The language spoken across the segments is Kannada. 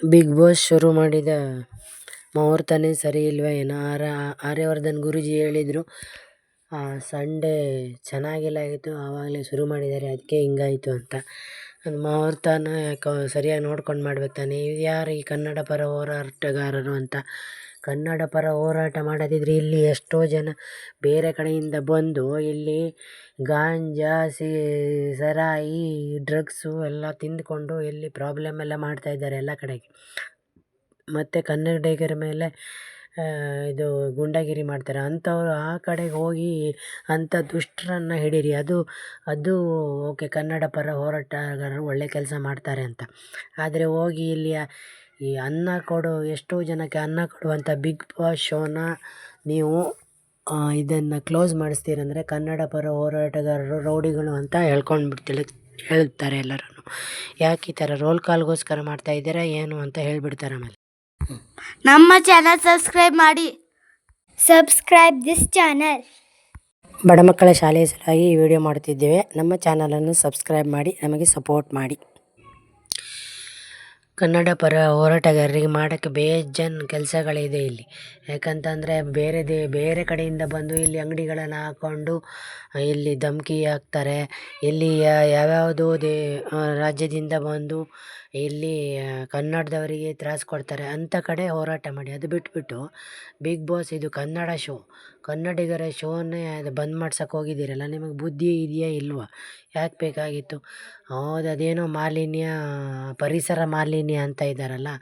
ಬಿಗ್ ಬಾಸ್ ಶುರು ಮಾಡಿದ ಮುಹೂರ್ತನೇ ಸರಿ ಇಲ್ವ ಏನೋ ಆರ, ಆರ್ಯವರ್ಧನ್ ಗುರೂಜಿ ಹೇಳಿದರು. ಸಂಡೇ ಚೆನ್ನಾಗಿಲ್ಲ ಆಗಿತ್ತು, ಆವಾಗಲೇ ಶುರು ಮಾಡಿದ್ದಾರೆ ಅದಕ್ಕೆ ಹಿಂಗಾಯಿತು ಅಂತ. ಅದು ಮುಹೂರ್ತನ ಯಾಕೋ ಸರಿಯಾಗಿ ನೋಡ್ಕೊಂಡು ಮಾಡ್ಬೇಕು ತಾನೇ? ಯಾರು ಈ ಕನ್ನಡ ಪರ ಹೋರಾಟಗಾರರು ಅಂತ? ಕನ್ನಡ ಪರ ಹೋರಾಟ ಮಾಡೋದಿದ್ರೆ ಇಲ್ಲಿ ಎಷ್ಟೋ ಜನ ಬೇರೆ ಕಡೆಯಿಂದ ಬಂದು ಇಲ್ಲಿ ಗಾಂಜಾ, ಸಿ, ಸರಾಯಿ, ಡ್ರಗ್ಸು ಎಲ್ಲ ತಿಂದುಕೊಂಡು ಇಲ್ಲಿ ಪ್ರಾಬ್ಲಮ್ ಎಲ್ಲ ಮಾಡ್ತಾ ಇದ್ದಾರೆ ಎಲ್ಲ ಕಡೆಗೆ. ಮತ್ತು ಕನ್ನಡಿಗರ ಮೇಲೆ ಇದು ಗೂಂಡಾಗಿರಿ ಮಾಡ್ತಾರೆ. ಅಂಥವ್ರು ಆ ಕಡೆಗೆ ಹೋಗಿ ಅಂಥ ದುಷ್ಟರನ್ನು ಹಿಡೀರಿ. ಅದು ಅದು ಓಕೆ ಕನ್ನಡ ಪರ ಹೋರಾಟಗಾರರು ಒಳ್ಳೆಯ ಕೆಲಸ ಮಾಡ್ತಾರೆ ಅಂತ. ಆದರೆ ಹೋಗಿ ಇಲ್ಲಿ ಈ ಅನ್ನ ಕೊಡು ಎಷ್ಟೋ ಜನಕ್ಕೆ ಅನ್ನ ಕೊಡುವಂಥ ಬಿಗ್ ಬಾಸ್ ಶೋನ ನೀವು ಇದನ್ನು ಕ್ಲೋಸ್ ಮಾಡಿಸ್ತೀರಂದರೆ ಕನ್ನಡ ಪರ ಹೋರಾಟಗಾರರು ರೌಡಿಗಳು ಅಂತ ಹೇಳ್ಕೊಂಡು ಹೇಳ್ತಾರೆ ಎಲ್ಲರೂ ಯಾಕೆ ಈ ಥರ ರೋಲ್ ಕಾಲ್ಗೋಸ್ಕರ ಮಾಡ್ತಾ ಇದ್ದೀರಾ ಏನು ಅಂತ ಹೇಳಿಬಿಡ್ತಾರೆ ಆಮೇಲೆ. ನಮ್ಮ ಚಾನಲ್ ಸಬ್ಸ್ಕ್ರೈಬ್ ಮಾಡಿ. ಸಬ್ಸ್ಕ್ರೈಬ್ ದಿಸ್ ಚಾನಲ್ ಬಡ ಮಕ್ಕಳ ಶಾಲೆಯ ಸಲುವಾಗಿ ಈ ವಿಡಿಯೋ ಮಾಡುತ್ತಿದ್ದೇವೆ ನಮ್ಮ ಚಾನಲನ್ನು ಸಬ್ಸ್ಕ್ರೈಬ್ ಮಾಡಿ ನಮಗೆ ಸಪೋರ್ಟ್ ಮಾಡಿ. ಕನ್ನಡ ಪರ ಹೋರಾಟಗಾರರಿಗೆ ಮಾಡೋಕ್ಕೆ ಬೇಜಾನ್ ಕೆಲಸಗಳಿದೆ ಇಲ್ಲಿ. ಯಾಕಂತಂದರೆ ಬೇರೆ ದೇ, ಬೇರೆ ಕಡೆಯಿಂದ ಬಂದು ಇಲ್ಲಿ ಅಂಗಡಿಗಳನ್ನು ಹಾಕ್ಕೊಂಡು ಇಲ್ಲಿ ಧಮ್ಕಿ ಹಾಕ್ತಾರೆ. ಇಲ್ಲಿ ಯಾವ್ಯಾವುದೋ ದೇ ರಾಜ್ಯದಿಂದ ಬಂದು ಇಲ್ಲಿ ಕನ್ನಡದವರಿಗೆ ತ್ರಾಸು ಕೊಡ್ತಾರೆ. ಅಂಥ ಕಡೆ ಹೋರಾಟ ಮಾಡಿ. ಅದು ಬಿಟ್ಬಿಟ್ಟು ಬಿಗ್ ಬಾಸ್ ಇದು ಕನ್ನಡ ಶೋ. ಕನ್ನಡಿಗರ ಶೋನೇ ಅದು ಬಂದ್ ಮಾಡ್ಸಕ್ಕೆ ಹೋಗಿದ್ದೀರಲ್ಲ, ನಿಮಗೆ ಬುದ್ಧಿ ಇದೆಯಾ ಇಲ್ವಾ? ಯಾಕೆ ಬೇಕಾಗಿತ್ತು? ಹೌದು, ಅದೇನೋ ಮಾಲಿನ್ಯ, ಪರಿಸರ ಮಾಲಿನ್ಯ ಅಂತ ಇದ್ದಾರಲ್ಲ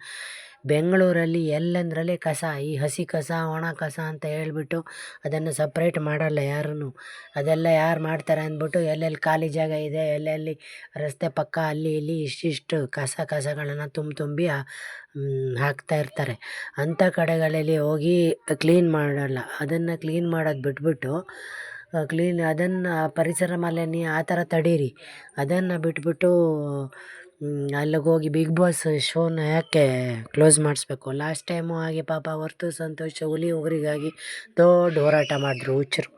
ಬೆಂಗಳೂರಲ್ಲಿ ಎಲ್ಲೆಂದರಲ್ಲಿ ಕಸ, ಈ ಹಸಿ ಕಸ, ಒಣ ಕಸ ಅಂತ ಹೇಳಿಬಿಟ್ಟು ಅದನ್ನು ಸಪ್ರೇಟ್ ಮಾಡಲ್ಲ ಯಾರೂ ಅದೆಲ್ಲ ಯಾರು ಮಾಡ್ತಾರೆ ಅಂದ್ಬಿಟ್ಟು ಎಲ್ಲೆಲ್ಲಿ ಖಾಲಿ ಜಾಗ ಇದೆ, ಎಲ್ಲೆಲ್ಲಿ ರಸ್ತೆ ಪಕ್ಕ, ಅಲ್ಲಿ, ಇಲ್ಲಿ ಇಷ್ಟಿಷ್ಟು ಕಸ ಕಸಗಳನ್ನು ತುಂಬ ತುಂಬಿ ಹಾಕ್ತಾ ಇರ್ತಾರೆ. ಅಂಥ ಕಡೆಗಳಲ್ಲಿ ಹೋಗಿ ಕ್ಲೀನ್ ಮಾಡಲ್ಲ. ಅದನ್ನು ಕ್ಲೀನ್ ಮಾಡೋದು ಬಿಟ್ಬಿಟ್ಟು ಕ್ಲೀನ್ ಅದನ್ನು ಪರಿಸರ ಮಾಲಿನ್ಯ ಆ ಥರ ತಡೀರಿ. ಅದನ್ನು ಬಿಟ್ಬಿಟ್ಟು ಅಲ್ಲಿಗೋಗಿ ಬಿಗ್ ಬಾಸ್ ಶೋನ ಯಾಕೆ ಕ್ಲೋಸ್ ಮಾಡಿಸ್ಬೇಕು? ಲಾಸ್ಟ್ ಟೈಮು ಹಾಗೆ ಪಾಪ ಹೊರ್ತು ಸಂತೋಷ ಹುಲಿ ಉಗುರಿಗಾಗಿ ದೊಡ್ಡ ಹೋರಾಟ ಮಾಡಿದ್ರು ಹುಚ್ಚರು.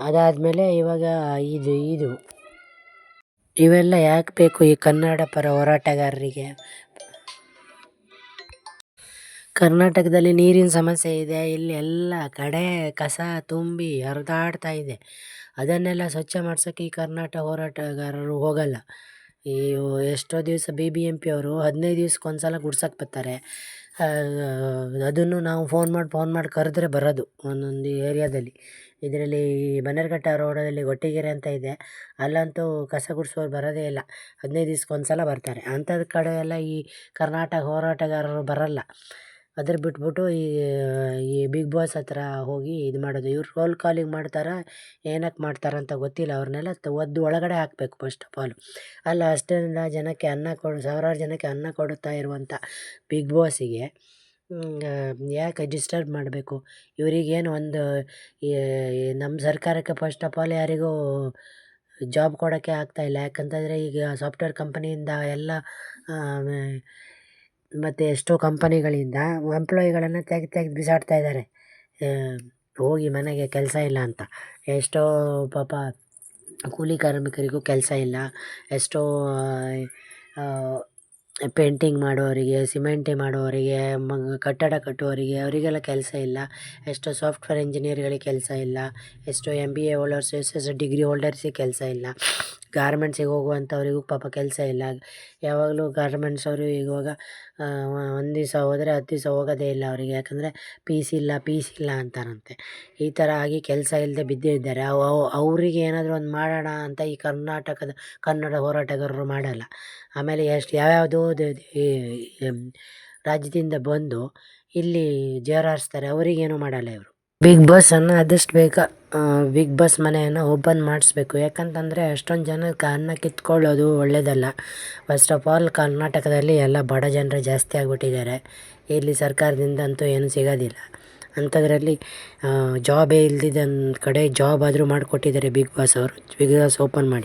ಅದಾದಮೇಲೆ ಇವಾಗ ಇದು ಇದು. ಇವೆಲ್ಲ ಯಾಕೆ ಬೇಕು ಈ ಕನ್ನಡ ಪರ ಹೋರಾಟಗಾರರಿಗೆ? ಕರ್ನಾಟಕದಲ್ಲಿ ನೀರಿನ ಸಮಸ್ಯೆ ಇದೆ, ಇಲ್ಲಿ ಎಲ್ಲ ಕಡೆ ಕಸ ತುಂಬಿ ಹರಿದಾಡ್ತಾ ಇದೆ. ಅದನ್ನೆಲ್ಲ ಸ್ವಚ್ಛ ಮಾಡ್ಸೋಕ್ಕೆ ಈ ಕರ್ನಾಟಕ ಹೋರಾಟಗಾರರು ಹೋಗಲ್ಲ. ಈ ಎಷ್ಟೋ ದಿವಸ ಬಿ ಬಿ ಎಂ ಪಿ ಅವರು ಹದಿನೈದು ದಿವ್ಸಕ್ಕೆ ಸಲ ಗುಡ್ಸಕ್ಕೆ ಬರ್ತಾರೆ. ಅದನ್ನು ನಾವು ಫೋನ್ ಮಾಡಿ ಫೋನ್ ಮಾಡಿ ಕರೆದ್ರೆ ಬರೋದು ಒಂದೊಂದು ಏರಿಯಾದಲ್ಲಿ. ಇದರಲ್ಲಿ ಬನ್ನೇರುಘಟ್ಟ ರೋಡಲ್ಲಿ ಗೊಟ್ಟಿಗೆರೆ ಅಂತ ಇದೆ. ಅಲ್ಲಂತೂ ಕಸ ಗುಡಿಸೋರು ಬರೋದೇ ಇಲ್ಲ. ಹದಿನೈದು ದಿವ್ಸಕ್ಕೆ ಸಲ ಬರ್ತಾರೆ. ಅಂಥದ್ದು ಕಡೆ ಎಲ್ಲ ಈ ಕರ್ನಾಟಕ ಹೋರಾಟಗಾರರು ಬರೋಲ್ಲ. ಅದ್ರ ಬಿಟ್ಬಿಟ್ಟು ಈ ಈ ಬಿಗ್ ಬಾಸ್ ಹತ್ರ ಹೋಗಿ ಇದು ಮಾಡೋದು. ಇವ್ರು ರೋಲ್ ಕಾಲಿಂಗ್ ಮಾಡ್ತಾರೆ ಏನಕ್ಕೆ ಮಾಡ್ತಾರೆ ಅಂತ ಗೊತ್ತಿಲ್ಲ. ಅವ್ರನ್ನೆಲ್ಲ ಒದ್ದು ಒಳಗಡೆ ಹಾಕ್ಬೇಕು ಫಸ್ಟ್ ಆಫ್ ಆಲ್ ಅಲ್ಲ, ಅಷ್ಟೆಲ್ಲ ಜನಕ್ಕೆ ಅನ್ನ ಕೊಡು, ಸಾವಿರಾರು ಜನಕ್ಕೆ ಅನ್ನ ಕೊಡುತ್ತಾ ಇರುವಂಥ ಬಿಗ್ ಬಾಸಿಗೆ ಯಾಕೆ ಡಿಸ್ಟರ್ಬ್ ಮಾಡಬೇಕು? ಇವರಿಗೇನು ಒಂದು ನಮ್ಮ ಸರ್ಕಾರಕ್ಕೆ ಫಸ್ಟ್ ಆಫ್ ಆಲ್ ಯಾರಿಗೂ ಜಾಬ್ ಕೊಡೋಕ್ಕೆ ಆಗ್ತಾಯಿಲ್ಲ ಯಾಕಂತಂದರೆ ಈಗ ಸಾಫ್ಟ್ವೇರ್ ಕಂಪನಿಯಿಂದ ಎಲ್ಲ ಮತ್ತು ಎಷ್ಟೋ ಕಂಪನಿಗಳಿಂದ ಎಂಪ್ಲಾಯಿಗಳನ್ನು ತೆಗ್ದು ತೆಗ್ದು ಬಿಸಾಡ್ತಾ ಇದ್ದಾರೆ. ಹೋಗಿ ಮನೆಗೆ ಕೆಲಸ ಇಲ್ಲ ಅಂತ. ಎಷ್ಟೋ ಪಾಪ ಕೂಲಿ ಕಾರ್ಮಿಕರಿಗೂ ಕೆಲಸ ಇಲ್ಲ. ಎಷ್ಟೋ ಪೇಂಟಿಂಗ್ ಮಾಡೋರಿಗೆ, ಸಿಮೆಂಟಿ ಮಾಡೋರಿಗೆ, ಮ, ಕಟ್ಟಡ ಕಟ್ಟುವವರಿಗೆ ಅವರಿಗೆಲ್ಲ ಕೆಲಸ ಇಲ್ಲ. ಎಷ್ಟೋ ಸಾಫ್ಟ್ವೇರ್ ಇಂಜಿನಿಯರ್ಗಳಿಗೆ ಕೆಲಸ ಇಲ್ಲ. ಎಷ್ಟೋ M B A holders S S degree ಹೋಲ್ಡರ್ಸಿಗೆ ಕೆಲಸ ಇಲ್ಲ. ಗಾರ್ಮೆಂಟ್ಸಿಗೆ ಹೋಗುವಂಥವ್ರಿಗೂ ಪಾಪ ಕೆಲಸ ಇಲ್ಲ. ಯಾವಾಗಲೂ ಗಾರ್ಮೆಂಟ್ಸ್ ಅವರು ಇವಾಗ ಒಂದು ದಿವಸ ಹೋದರೆ ಹತ್ತು ದಿವಸ ಹೋಗೋದೇ ಇಲ್ಲ ಅವರಿಗೆ. ಯಾಕಂದರೆ ಪೀಸ್ ಇಲ್ಲ ಪೀಸ್ ಇಲ್ಲ ಅಂತಾರಂತೆ. ಈ ಥರ ಆಗಿ ಕೆಲಸ ಇಲ್ಲದೆ ಬಿದ್ದಿದ್ದಾರೆ ಅವು, ಅವರಿಗೆ ಏನಾದರೂ ಒಂದು ಮಾಡೋಣ ಅಂತ ಈ ಕರ್ನಾಟಕದ, ಕನ್ನಡ ಹೋರಾಟಗಾರರು ಮಾಡಲ್ಲ. ಆಮೇಲೆ ಎಷ್ಟು, ಯಾವ್ಯಾವುದೋ ರಾಜ್ಯದಿಂದ ಬಂದು ಇಲ್ಲಿ ಜೇರಾಡಿಸ್ತಾರೆ ಅವರಿಗೇನು ಮಾಡಲ್ಲ ಇವರು. ಬಿಗ್ ಬಾಸನ್ನು ಆದಷ್ಟು ಬೇಗ ಬಿಗ್ ಬಾಸ್ ಮನೆಯನ್ನು ಓಪನ್ ಮಾಡಿಸ್ಬೇಕು. ಯಾಕಂತಂದರೆ ಅಷ್ಟೊಂದು ಜನ ಅನ್ನ ಕಿತ್ಕೊಳ್ಳೋದು ಒಳ್ಳೆಯದಲ್ಲ ಫಸ್ಟ್ ಆಫ್ ಆಲ್ ಕರ್ನಾಟಕದಲ್ಲಿ ಎಲ್ಲ ಬಡ ಜನರು ಜಾಸ್ತಿ ಆಗಿಬಿಟ್ಟಿದ್ದಾರೆ. ಇಲ್ಲಿ ಸರ್ಕಾರದಿಂದ ಅಂತೂ ಏನೂ ಸಿಗೋದಿಲ್ಲ. ಅಂಥದ್ರಲ್ಲಿ ಜಾಬೇ ಇಲ್ದಿದ್ದ ಕಡೆ ಜಾಬ್ ಆದರೂ ಮಾಡಿಕೊಟ್ಟಿದ್ದಾರೆ ಬಿಗ್ ಬಾಸ್ ಅವರು. ಬಿಗ್ ಬಾಸ್ ಓಪನ್ ಮಾಡಿ.